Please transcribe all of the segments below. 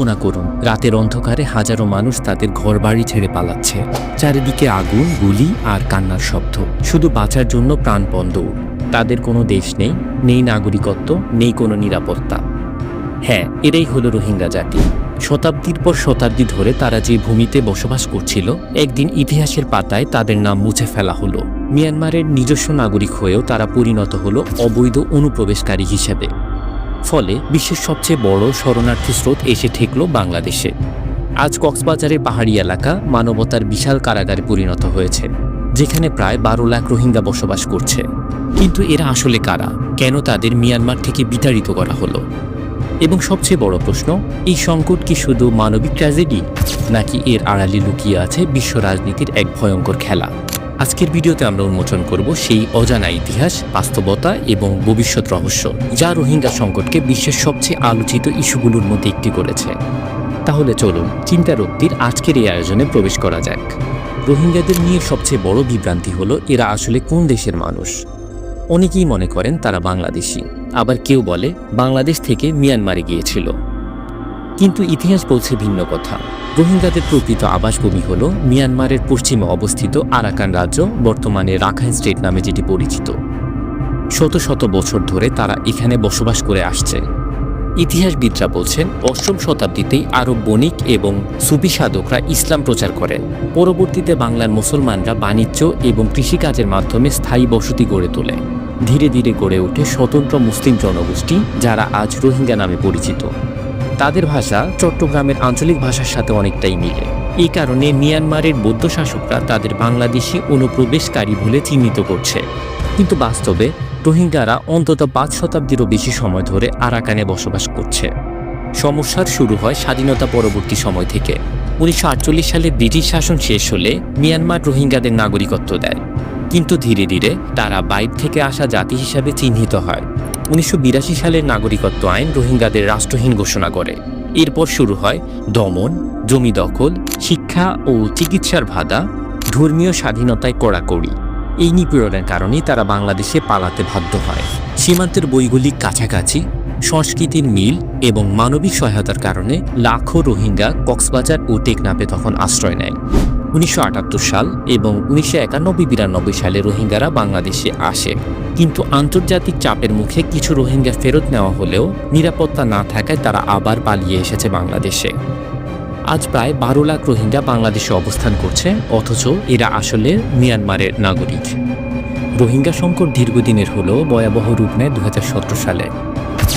কল্পনা করুন, রাতের অন্ধকারে হাজারো মানুষ তাদের ঘরবাড়ি ছেড়ে পালাচ্ছে। চারিদিকে আগুন, গুলি আর কান্নার শব্দ। শুধু বাঁচার জন্য দৌড় তাদের কোনো দেশ নেই নেই নাগরিকত্ব, নেই কোনো নিরাপত্তা। হ্যাঁ এটাই হলো রোহিঙ্গা জাতি। শতাব্দীর পর শতাব্দী ধরে তারা যে ভূমিতে বসবাস করছিল, একদিন ইতিহাসের পাতায় তাদের নাম মুছে ফেলা হলো। মিয়ানমারের নিজস্ব নাগরিক হয়েও তারা পরিণত হলো অবৈধ অনুপ্রবেশকারী হিসেবে। ফলে বিশ্বের সবচেয়ে বড় শরণার্থী স্রোত এসে ঠেকল বাংলাদেশে। আজ কক্সবাজারের পাহাড়ি এলাকা মানবতার বিশাল কারাগারে পরিণত হয়েছে, যেখানে প্রায় বারো লাখ রোহিঙ্গা বসবাস করছে। কিন্তু এরা আসলে কারা? কেন তাদের মিয়ানমার থেকে বিতাড়িত করা হলো? এবং সবচেয়ে বড় প্রশ্ন, এই সংকট কি শুধু মানবিক ট্র্যাজেডি নাকি এর আড়ালে লুকিয়ে আছে বিশ্ব রাজনীতির এক ভয়ঙ্কর খেলা? আজকের ভিডিওতে আমরা উন্মোচন করব সেই অজানা ইতিহাস, বাস্তবতা এবং ভবিষ্যৎ রহস্য, যা রোহিঙ্গা সংকটকে বিশ্বের সবচেয়ে আলোচিত ইস্যুগুলোর মধ্যে একটি করেছে। তাহলে চলুন, চিন্তারক্তির আজকের এই আয়োজনে প্রবেশ করা যাক। রোহিঙ্গাদের নিয়ে সবচেয়ে বড় বিভ্রান্তি হলো, এরা আসলে কোন দেশের মানুষ? অনেকেই মনে করেন তারা বাংলাদেশি। আবার কেউ বলে, বাংলাদেশ থেকে মিয়ানমারে গিয়েছিল। কিন্তু ইতিহাস বলছে ভিন্ন কথা। রোহিঙ্গাদের প্রকৃত আবাসভূমি হল মিয়ানমারের পশ্চিমে অবস্থিত আরাকান রাজ্য, বর্তমানে রাখাইন স্টেট নামে যেটি পরিচিত। শত শত বছর ধরে তারা এখানে বসবাস করে আসছে। ইতিহাসবিদরা বলছেন, অষ্টম শতাব্দীতেই আরব বণিক এবং সুফি সাধকরা ইসলাম প্রচার করেন। পরবর্তীতে বাংলার মুসলমানরা বাণিজ্য এবং কৃষিকাজের মাধ্যমে স্থায়ী বসতি গড়ে তোলে। ধীরে ধীরে গড়ে ওঠে স্বতন্ত্র মুসলিম জনগোষ্ঠী, যারা আজ রোহিঙ্গা নামে পরিচিত। তাদের ভাষা চট্টগ্রামের আঞ্চলিক ভাষার সাথে অনেকটাই মিলে। এই কারণে মিয়ানমারের বৌদ্ধ শাসকরা তাদের বাংলাদেশি অনুপ্রবেশকারী বলে চিহ্নিত করছে। কিন্তু বাস্তবে রোহিঙ্গারা অন্তত পাঁচ শতাব্দীরও বেশি সময় ধরে আরাকানে বসবাস করছে। সমস্যার শুরু হয় স্বাধীনতা পরবর্তী সময় থেকে। উনিশশো আটচল্লিশ সালে ব্রিটিশ শাসন শেষ হলে মিয়ানমার রোহিঙ্গাদের নাগরিকত্ব দেয়। কিন্তু ধীরে ধীরে তারা বাইর থেকে আসা জাতি হিসাবে চিহ্নিত হয়। উনিশশো সালের নাগরিকত্ব আইন রোহিঙ্গাদের রাষ্ট্রহীন ঘোষণা করে। এরপর শুরু হয় দমন, জমি দখল, শিক্ষা ও চিকিৎসার ভাদা ধর্মীয় স্বাধীনতায় কড়াকড়ি। এই নিপীড়নের কারণেই তারা বাংলাদেশে পালাতে বাধ্য হয়। সীমান্তের বৈগুলিক কাছাকাছি, সংস্কৃতির মিল এবং মানবিক সহায়তার কারণে লাখো রোহিঙ্গা কক্সবাজার ও টেকনাপে তখন আশ্রয় নেয়। উনিশশো আটাত্তর সাল এবং উনিশশো একানব্বই বিরানব্বই সালে রোহিঙ্গারা বাংলাদেশে আসে। কিন্তু আন্তর্জাতিক চাপের মুখে কিছু রোহিঙ্গা ফেরত নেওয়া হলেও নিরাপত্তা না থাকায় তারা আবার পালিয়ে এসেছে বাংলাদেশে। আজ প্রায় বারো লাখ রোহিঙ্গা বাংলাদেশে অবস্থান করছে, অথচ এরা আসলে মিয়ানমারের নাগরিক। রোহিঙ্গা সংকট দীর্ঘদিনের হলেও ভয়াবহ রূপ নেয় দুই হাজার সতেরো সালে।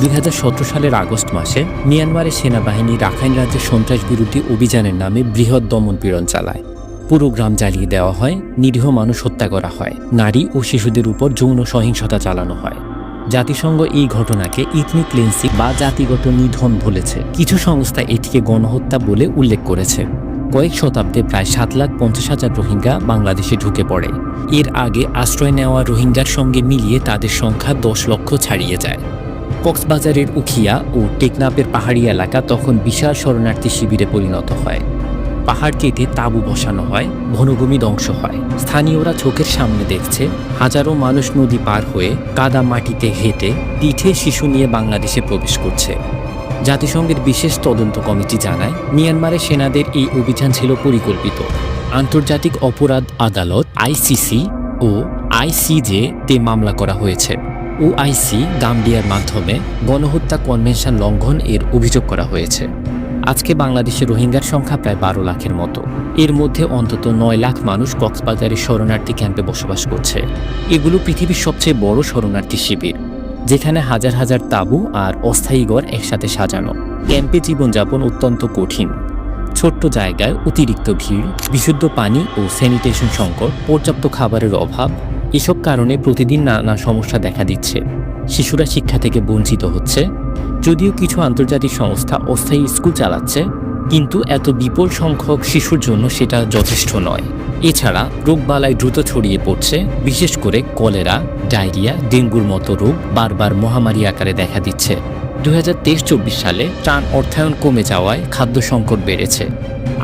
দুই হাজার সতেরো সালের আগস্ট মাসে মিয়ানমারের সেনাবাহিনী রাখাইন রাজ্যের সন্ত্রাস বিরোধী অভিযানের নামে বৃহৎ দমন পীড়ন চালায়। পুরো গ্রাম জ্বালিয়ে দেওয়া হয়, নিরীহ মানুষ হত্যা করা হয়, নারী ও শিশুদের উপর যৌন সহিংসতা চালানো হয়। জাতিসংঘ এই ঘটনাকে ইথনিক ক্লেন্সিং বা জাতিগত নিধন বলেছে। কিছু সংস্থা এটিকে গণহত্যা বলে উল্লেখ করেছে। কয়েক শতাব্দে প্রায় সাত লাখ পঞ্চাশ হাজার রোহিঙ্গা বাংলাদেশে ঢুকে পড়ে। এর আগে আশ্রয় নেওয়া রোহিঙ্গার সঙ্গে মিলিয়ে তাদের সংখ্যা দশ লক্ষ ছাড়িয়ে যায়। কক্সবাজারের উখিয়া ও টেকনাপের পাহাড়ি এলাকা তখন বিশাল শরণার্থী শিবিরে পরিণত হয়। পাহাড় কেটে তাঁবু বসানো হয়, বনভূমি ধ্বংস হয়। স্থানীয়রা চোখের সামনে দেখছে, হাজারো মানুষ নদী পার হয়ে কাদা মাটিতে হেঁটে পিঠে শিশু নিয়ে বাংলাদেশে প্রবেশ করছে। জাতিসংঘের বিশেষ তদন্ত কমিটি জানায়, মিয়ানমারের সেনাদের এই অভিযান ছিল পরিকল্পিত। আন্তর্জাতিক অপরাধ আদালত, আইসিসি ও আইসিজে তে মামলা করা হয়েছে। ওআইসি, গাম্বিয়ার মাধ্যমে গণহত্যা কনভেনশন লঙ্ঘন এর অভিযোগ করা হয়েছে। আজকে বাংলাদেশে রোহিঙ্গার সংখ্যা প্রায় বারো লাখের মতো। এর মধ্যে অন্তত নয় লাখ মানুষ কক্সবাজারের শরণার্থী ক্যাম্পে বসবাস করছে। এগুলো পৃথিবীর সবচেয়ে বড় শরণার্থী শিবির, যেখানে হাজার হাজার তাঁবু আর অস্থায়ী ঘর একসাথে সাজানো। ক্যাম্পে জীবনযাপন অত্যন্ত কঠিন। ছোট্ট জায়গায় অতিরিক্ত ভিড়, বিশুদ্ধ পানি ও স্যানিটেশন সংকট, পর্যাপ্ত খাবারের অভাব, এসব কারণে প্রতিদিন নানা সমস্যা দেখা দিচ্ছে। শিশুরা শিক্ষা থেকে বঞ্চিত হচ্ছে। যদিও কিছু আন্তর্জাতিক সংস্থা অস্থায়ী স্কুল চালাচ্ছে, কিন্তু এত বিপুল সংখ্যক শিশুর জন্য সেটা যথেষ্ট নয়। এছাড়া রোগবালাই দ্রুত ছড়িয়ে পড়ছে, বিশেষ করে কলেরা, ডায়রিয়া, ডেঙ্গুর মতো রোগ বারবার মহামারী আকারে দেখা দিচ্ছে। দু হাজার তেইশ চব্বিশ সালে ত্রাণ অর্থায়ন কমে যাওয়ায় খাদ্য সংকট বেড়েছে।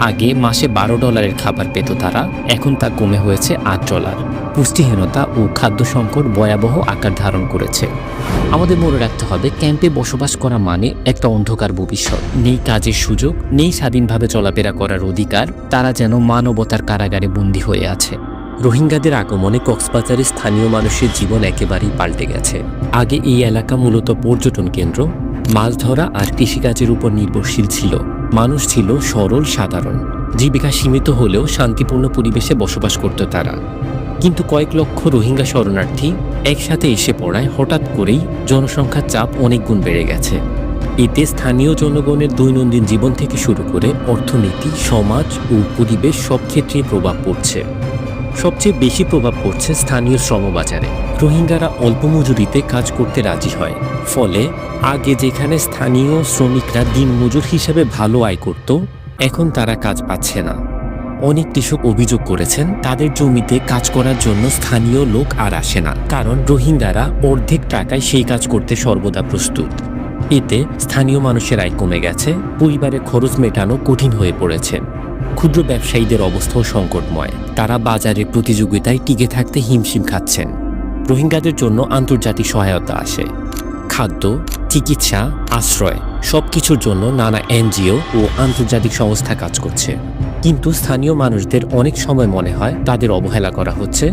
আগে মাসে বারো ডলারের খাবার পেত তারা, এখন তা কমে হয়েছে আট ডলার। পুষ্টিহীনতা ও খাদ্য সংকট ভয়াবহ আকার ধারণ করেছে। আমাদের মনে রাখতে হবে, ক্যাম্পে বসবাস করা মানে একটা অন্ধকার ভবিষ্যৎ। নেই কাজের সুযোগ, নেই স্বাধীনভাবে চলাফেরা করার অধিকার, তারা যেন মানবতার কারাগারে বন্দী হয়ে আছে। রোহিঙ্গাদের আগমনে কক্সবাজারের স্থানীয় মানুষের জীবন একেবারেই পাল্টে গেছে। আগে এই এলাকা মূলত পর্যটন কেন্দ্র মাছ ধরা আর কৃষিকাজের উপর নির্ভরশীল ছিল। মানুষ ছিল সরল, সাধারণ। জীবিকা সীমিত হলেও শান্তিপূর্ণ পরিবেশে বসবাস করত তারা। কিন্তু কয়েক লক্ষ রোহিঙ্গা শরণার্থী একসাথে এসে পড়ায় হঠাৎ করেই জনসংখ্যার চাপ অনেক গুণ বেড়ে গেছে। এতে স্থানীয় জনগণের দৈনন্দিন জীবন থেকে শুরু করে অর্থনীতি, সমাজ ও পরিবেশ সব ক্ষেত্রে প্রভাব পড়ছে। সবচেয়ে বেশি প্রভাব পড়ছে স্থানীয় শ্রমবাজারে। রোহিঙ্গারা অল্প মজুরিতে কাজ করতে রাজি হয়। ফলে আগে যেখানে স্থানীয় শ্রমিকরা দিনমজুর হিসেবে ভালো আয় করত, এখন তারা কাজ পাচ্ছে না। অনেক কৃষক অভিযোগ করেছেন, তাদের জমিতে কাজ করার জন্য স্থানীয় লোক আর আসে না, কারণ রোহিঙ্গারা অর্ধেক টাকায় সেই কাজ করতে সর্বদা প্রস্তুত। এতে স্থানীয় মানুষের আয় কমে গেছে পরিবারের খরচ মেটানো কঠিন হয়ে পড়েছে। ক্ষুদ্র ব্যবসায়ীদের অবস্থাও সংকটময়, তারা বাজারে প্রতিযোগিতায় টিকে থাকতে হিমশিম খাচ্ছেন। রোহিঙ্গাদের জন্য আন্তর্জাতিক সহায়তা আসে। খাদ্য, চিকিৎসা, আশ্রয় সব কিছুর জন্য নানা এনজিও ও আন্তর্জাতিক সংস্থা কাজ করছে। কিন্তু স্থানীয় মানুষদের অনেক সময় মনে হয় তাদের অবহেলা করা হচ্ছে।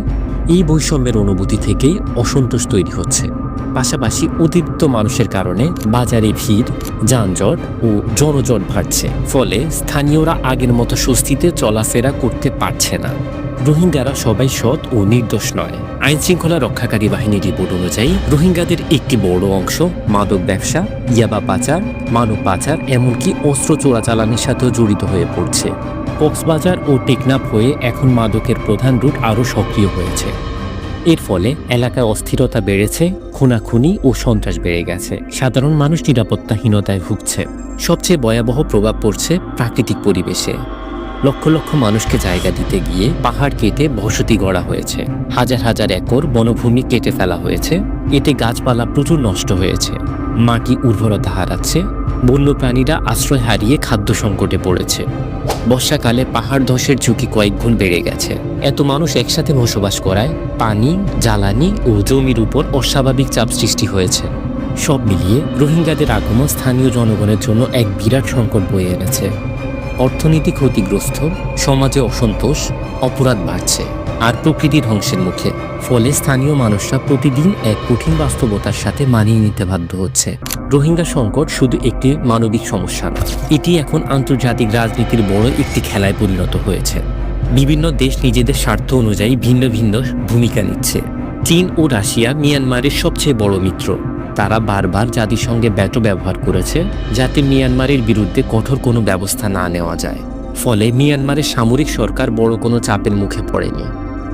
এই বৈষম্যের অনুভূতি থেকেই অসন্তোষ তৈরি হচ্ছে। পাশাপাশি অতিরিক্ত মানুষের কারণে বাজারে ভিড়, যানজট ও জনজট বাড়ছে। ফলে স্থানীয়রা আগের মতো স্বস্তিতে চলাফেরা করতে পারছে না। রোহিঙ্গারা সবাই সৎ ও নির্দোষ নয়। আইন শৃঙ্খলা রক্ষাকারী বাহিনীর রিপোর্ট অনুযায়ী, রোহিঙ্গাদের একটি বড় অংশ মাদক ব্যবসা, ইয়াবা পাচার, মানব পাচার, এমনকি অস্ত্র চোরাচালানির সাথেও জড়িত হয়ে পড়ছে। কক্সবাজার ও টেকনাফ হয়ে এখন মাদকের প্রধান রুট আরও সক্রিয় হয়েছে। এর ফলে এলাকায় অস্থিরতা বেড়েছে, খুনাখুনি ও সন্ত্রাস বেড়ে গেছে। সাধারণ মানুষ নিরাপত্তাহীনতায় ভুগছে। সবচেয়ে ভয়াবহ প্রভাব পড়ছে প্রাকৃতিক পরিবেশে। লক্ষ লক্ষ মানুষকে জায়গা দিতে গিয়ে পাহাড় কেটে বসতি গড়া হয়েছে। হাজার হাজার একর বনভূমি কেটে ফেলা হয়েছে। এতে গাছপালা প্রচুর নষ্ট হয়েছে। মাটি উর্বরতা হারাচ্ছে। বন্যপ্রাণীরা আশ্রয় হারিয়ে খাদ্য সংকটে পড়েছে। বর্ষাকালে পাহাড় ধসের ঝুঁকি কয়েক গুণ বেড়ে গেছে। এত মানুষ একসাথে বসবাস করায় পানি, জ্বালানি ও জমির উপর অস্বাভাবিক চাপ সৃষ্টি হয়েছে। সব মিলিয়ে রোহিঙ্গাদের আগমন স্থানীয় জনগণের জন্য এক বিরাট সংকট বয়ে এনেছে। অর্থনীতি ক্ষতিগ্রস্ত, সমাজে অসন্তোষ, অপরাধ বাড়ছে, আর প্রকৃতি ধ্বংসের মুখে, ফলে স্থানীয় মানুষরা প্রতিদিন এক কঠিন বাস্তবতার সাথে মানিয়ে নিতে বাধ্য হচ্ছে। রোহিঙ্গা সংকট শুধু একটি মানবিক সমস্যা না, এটি এখন আন্তর্জাতিক রাজনীতির বড় একটি খেলায় পরিণত হয়েছে। বিভিন্ন দেশ নিজেদের স্বার্থ অনুযায়ী ভিন্ন ভিন্ন ভূমিকা নিচ্ছে। চীন ও রাশিয়া মিয়ানমারের সবচেয়ে বড় মিত্র। তারা বারবার জাতিসংঘে ব্যাটো ব্যবহার করেছে যাতে মিয়ানমারের বিরুদ্ধে কঠোর কোনো ব্যবস্থা না নেওয়া যায়। ফলে মিয়ানমারের সামরিক সরকার বড় কোনো চাপের মুখে পড়েনি।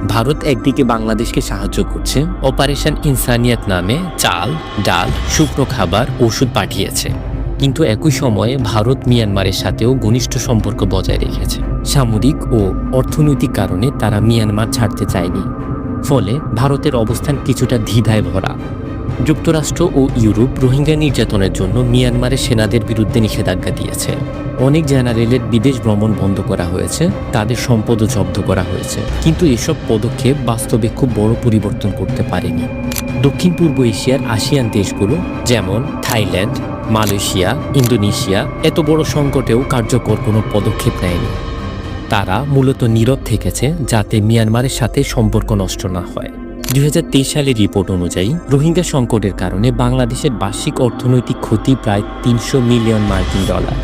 ভারত একদিকে বাংলাদেশকে সাহায্য করছে, অপারেশন ইনসানিয়াত নামে চাল, ডাল, শুকনো খাবার, ওষুধ পাঠিয়েছে। কিন্তু একই সময়ে ভারত মিয়ানমারের সাথেও ঘনিষ্ঠ সম্পর্ক বজায় রেখেছে। সামরিক ও অর্থনৈতিক কারণে তারা মিয়ানমার ছাড়তে চায়নি। ফলে ভারতের অবস্থান কিছুটা দ্বিধায় ভরা। যুক্তরাষ্ট্র ও ইউরোপ রোহিঙ্গা নির্যাতনের জন্য মিয়ানমারের সেনাদের বিরুদ্ধে নিষেধাজ্ঞা দিয়েছে। অনেক জেনারেলের বিদেশ ভ্রমণ বন্ধ করা হয়েছে, তাদের সম্পদও জব্দ করা হয়েছে। কিন্তু এসব পদক্ষেপ বাস্তবে খুব বড় পরিবর্তন করতে পারেনি। দক্ষিণ পূর্ব এশিয়ার আসিয়ান দেশগুলো, যেমন থাইল্যান্ড, মালয়েশিয়া, ইন্দোনেশিয়া, এত বড় সংকটেও কার্যকর কোনো পদক্ষেপ নেয়নি। তারা মূলত নীরব থেকেছে যাতে মিয়ানমারের সাথে সম্পর্ক নষ্ট না হয়। দুই হাজার তেইশ সালের রিপোর্ট অনুযায়ী রোহিঙ্গা সংকটের কারণে বাংলাদেশের বার্ষিক অর্থনৈতিক ক্ষতি প্রায় তিনশো মিলিয়ন মার্কিন ডলার।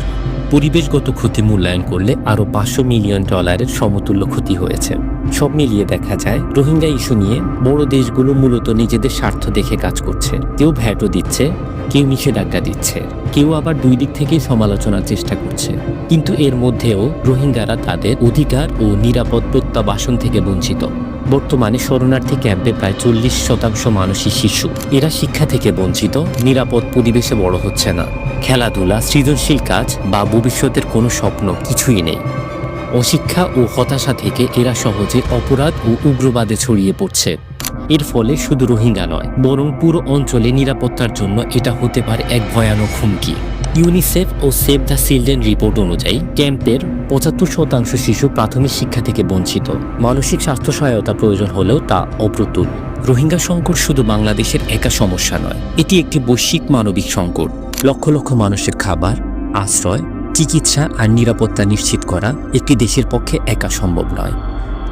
পরিবেশগত ক্ষতি মূল্যায়ন করলে আরও পাঁচশো মিলিয়ন ডলারের সমতুল্য ক্ষতি হয়েছে। সব মিলিয়ে দেখা যায়, রোহিঙ্গা ইস্যু নিয়ে বড় দেশগুলো মূলত নিজেদের স্বার্থ দেখে কাজ করছে। কেউ ভ্যাটও দিচ্ছে, কেউ নিষেধাজ্ঞা দিচ্ছে, কেউ আবার দুই দিক থেকেই সমালোচনার চেষ্টা করছে। কিন্তু এর মধ্যেও রোহিঙ্গারা তাদের অধিকার ও নিরাপদ প্রত্যাবাসন থেকে বঞ্চিত। বর্তমানে শরণার্থী ক্যাম্পে প্রায় চল্লিশ শতাংশ মানুষই শিশু। এরা শিক্ষা থেকে বঞ্চিত, নিরাপদ পরিবেশে বড় হচ্ছে না। খেলাধুলা, সৃজনশীল কাজ বা ভবিষ্যতের কোনো স্বপ্ন কিছুই নেই। অশিক্ষা ও হতাশা থেকে এরা সহজে অপরাধ ও উগ্রবাদে ছড়িয়ে পড়ছে। এর ফলে শুধু রোহিঙ্গা নয়, বরং পুরো অঞ্চলে নিরাপত্তার জন্য এটা হতে পারে এক ভয়ানক হুমকি। ইউনিসেফ ও সেভ দ্য চিলড্রেন রিপোর্ট অনুযায়ী, ক্যাম্পের পঁচাত্তর শতাংশ শিশু প্রাথমিক শিক্ষা থেকে বঞ্চিত। মানসিক স্বাস্থ্য সহায়তা প্রয়োজন হলেও তা অপ্রতুল। রোহিঙ্গা সংকট শুধু বাংলাদেশের একা সমস্যা নয়, এটি একটি বৈশ্বিক মানবিক সংকট। লক্ষ লক্ষ মানুষের খাবার, আশ্রয় চিকিৎসা আর নিরাপত্তা নিশ্চিত করা একটি দেশের পক্ষে একা সম্ভব নয়।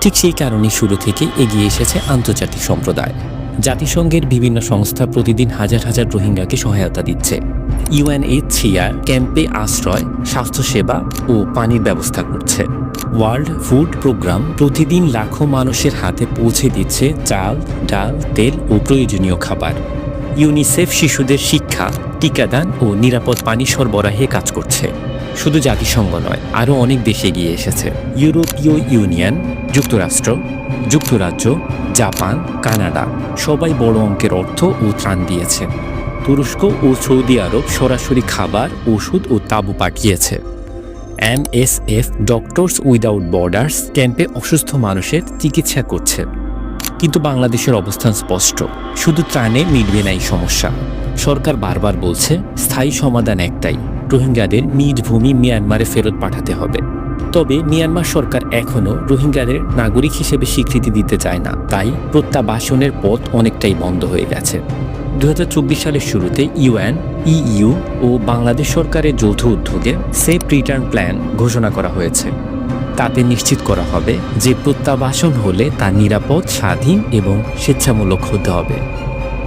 ঠিক সেই কারণে শুরু থেকে এগিয়ে এসেছে আন্তর্জাতিক সম্প্রদায়। জাতিসংঘের বিভিন্ন সংস্থা প্রতিদিন হাজার হাজার রোহিঙ্গাকে সহায়তা দিচ্ছে। ইউএনএইচসিআর ক্যাম্পে আশ্রয়, স্বাস্থ্যসেবা ও পানির ব্যবস্থা করছে। ওয়ার্ল্ড ফুড প্রোগ্রাম প্রতিদিন লাখো মানুষের হাতে পৌঁছে দিচ্ছে চাল, ডাল, তেল ও প্রয়োজনীয় খাবার। ইউনিসেফ শিশুদের শিক্ষা, টিকাদান ও নিরাপদ পানি সরবরাহে কাজ করছে। শুধু জাতিসংঘ নয়, আরও অনেক দেশ এগিয়ে এসেছে। ইউরোপীয় ইউনিয়ন, যুক্তরাষ্ট্র, যুক্তরাজ্য, জাপান, কানাডা, সবাই বড় অঙ্কের অর্থ ও ত্রাণ দিয়েছে। তুরস্ক ও সৌদি আরব সরাসরি খাবার, ওষুধ ও তাঁবু পাঠিয়েছে। M S F doctors without borders ক্যাম্পে অসুস্থ মানুষের চিকিৎসা করছে। কিন্তু বাংলাদেশের অবস্থান স্পষ্ট, শুধু ত্রাণে মিটবে না এই সমস্যা। সরকার বারবার বলছে, স্থায়ী সমাধান একটাই রোহিঙ্গাদের নিজ ভূমি মিয়ানমারে ফেরত পাঠাতে হবে। তবে মিয়ানমার সরকার এখনও রোহিঙ্গাদের নাগরিক হিসেবে স্বীকৃতি দিতে চায় না। তাই প্রত্যাবাসনের পথ অনেকটাই বন্ধ হয়ে গেছে। দু হাজার চব্বিশ সালের শুরুতে ইউএন, ইইউ ও বাংলাদেশ সরকারের যৌথ উদ্যোগে সেফ রিটার্ন প্ল্যান ঘোষণা করা হয়েছে। তাতে নিশ্চিত করা হবে যে প্রত্যাবাসন হলে তা নিরাপদ, স্বাধীন এবং স্বেচ্ছামূলক হতে হবে।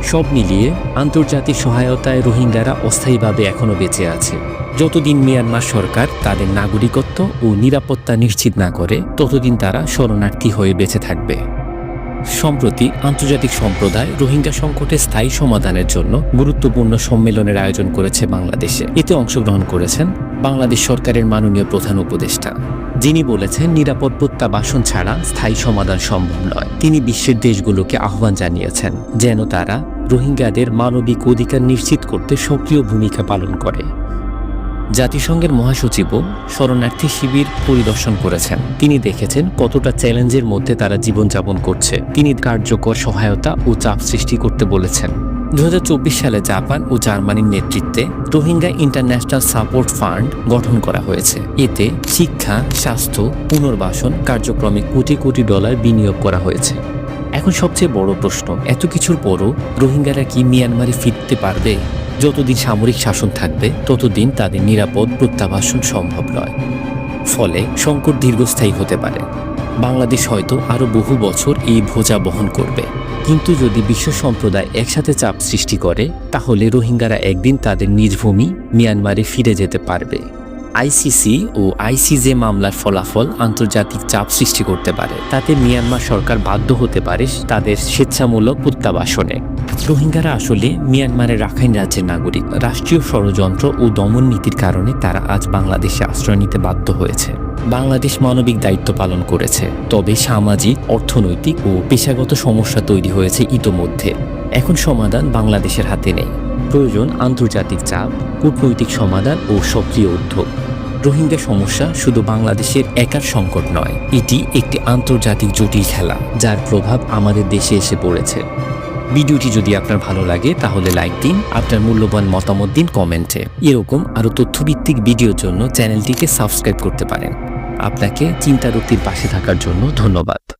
সব মিলিয়ে আন্তর্জাতিক সহায়তায় রোহিঙ্গারা অস্থায়ীভাবে এখনও বেঁচে আছে। যতদিন মিয়ানমার সরকার তাদের নাগরিকত্ব ও নিরাপত্তা নিশ্চিত না করে, ততদিন তারা শরণার্থী হয়ে বেঁচে থাকবে। সম্প্রতি আন্তর্জাতিক সম্প্রদায় রোহিঙ্গা সংকটের স্থায়ী সমাধানের জন্য গুরুত্বপূর্ণ সম্মেলনের আয়োজন করেছে বাংলাদেশে। এতে অংশগ্রহণ করেছেন বাংলাদেশ সরকারের মাননীয় প্রধান উপদেষ্টা। যিনি বলেছেন, নিরাপদ প্রত্যাবাসন ছাড়া স্থায়ী সমাধান সম্ভব নয়। তিনি বিশ্বের দেশগুলোকে আহ্বান জানিয়েছেন, যেন তারা রোহিঙ্গাদের মানবিক অধিকার নিশ্চিত করতে সক্রিয় ভূমিকা পালন করে। জাতিসংঘের মহাসচিবও শরণার্থী শিবির পরিদর্শন করেছেন। তিনি দেখেছেন কতটা চ্যালেঞ্জের মধ্যে তারা জীবনযাপন করছে। তিনি কার্যকর সহায়তা ও চাপ সৃষ্টি করতে বলেছেন। দু হাজার চব্বিশ সালে জাপান ও জার্মানির নেতৃত্বে রোহিঙ্গা ইন্টারন্যাশনাল সাপোর্ট ফান্ড গঠন করা হয়েছে। এতে শিক্ষা, স্বাস্থ্য, পুনর্বাসন কার্যক্রমে কোটি কোটি ডলার বিনিয়োগ করা হয়েছে। এখন সবচেয়ে বড় প্রশ্ন, এত কিছুর পরও রোহিঙ্গারা কি মিয়ানমারে ফিরতে পারবে? যতদিন সামরিক শাসন থাকবে, ততদিন তাদের নিরাপদ প্রত্যাবাসন সম্ভব নয়। ফলে সংকট দীর্ঘস্থায়ী হতে পারে। বাংলাদেশ হয়তো আরও বহু বছর এই ভোজা বহন করবে। কিন্তু যদি বিশ্ব সম্প্রদায় একসাথে চাপ সৃষ্টি করে, তাহলে রোহিঙ্গারা একদিন তাদের নিজ ভূমি মিয়ানমারে ফিরে যেতে পারবে। আইসিসি ও আইসিজে মামলার ফলাফল আন্তর্জাতিক চাপ সৃষ্টি করতে পারে। তাতে মিয়ানমার সরকার বাধ্য হতে পারে তাদের স্বেচ্ছামূলক প্রত্যাবাসনে। রোহিঙ্গারা আসলে মিয়ানমারের রাখাইন রাজ্যের নাগরিক। রাষ্ট্রীয় ষড়যন্ত্র ও দমন নীতির কারণে তারা আজ বাংলাদেশে আশ্রয় নিতে বাধ্য হয়েছে। বাংলাদেশ মানবিক দায়িত্ব পালন করেছে। তবে সামাজিক, অর্থনৈতিক ও পেশাগত সমস্যা তৈরি হয়েছে ইতোমধ্যে। এখন সমাধান বাংলাদেশের হাতে নেই। প্রয়োজন আন্তর্জাতিক চাপ, কূটনৈতিক সমাধান ও সক্রিয় উদ্যোগ। রোহিঙ্গা সমস্যা শুধু বাংলাদেশের একার সংকট নয়, এটি একটি আন্তর্জাতিক জটিল খেলা, যার প্রভাব আমাদের দেশে এসে পড়েছে। ভিডিওটি যদি আপনার ভালো লাগে, তাহলে লাইক দিন, আপনার মূল্যবান মতামত দিন কমেন্টে। এরকম আরও তথ্যভিত্তিক ভিডিওর জন্য চ্যানেলটিকে সাবস্ক্রাইব করতে পারেন। আপনাকে চিন্তারক্তির পাশে থাকার জন্য ধন্যবাদ।